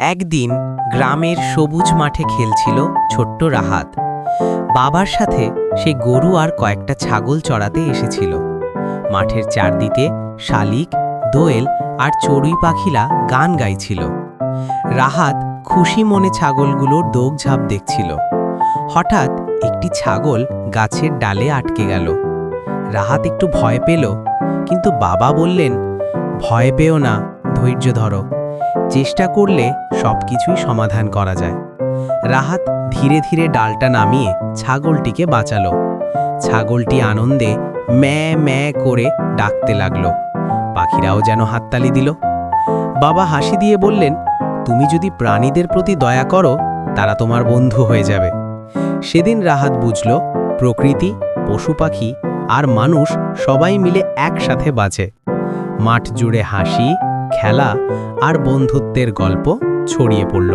একদিন গ্রামের সবুজ মাঠে খেলছিল ছোট্ট রাহাত। বাবার সাথে সে গরু আর কয়েকটা ছাগল চড়াতে এসেছিল। মাঠের চারদিকে শালিক, দোয়েল আর চড়ুই পাখিরা গান গাইছিল। রাহাত খুশি মনে ছাগলগুলোর দোগঝাঁপ দেখছিল। হঠাৎ একটি ছাগল গাছের ডালে আটকে গেল। রাহাত একটু ভয় পেল, কিন্তু বাবা বললেন, ভয় পেও না, ধৈর্য ধরো। চেষ্টা করলে সব কিছুই সমাধান করা যায়। রাহাত ধীরে ধীরে ডালটা নামিয়ে ছাগলটিকে বাঁচালো। ছাগলটি আনন্দে ম্যা ম্যা করে ডাকতে লাগল। পাখিরাও যেন হাততালি দিল। বাবা হাসি দিয়ে বললেন, তুমি যদি প্রাণীদের প্রতি দয়া করো, তারা তোমার বন্ধু হয়ে যাবে। সেদিন রাহাত বুঝল, প্রকৃতি, পশু পাখি আর মানুষ সবাই মিলে একসাথে বাঁচে। মাঠ জুড়ে হাসি খেলা আর বন্ধুত্বের গল্প ছড়িয়ে পড়ল।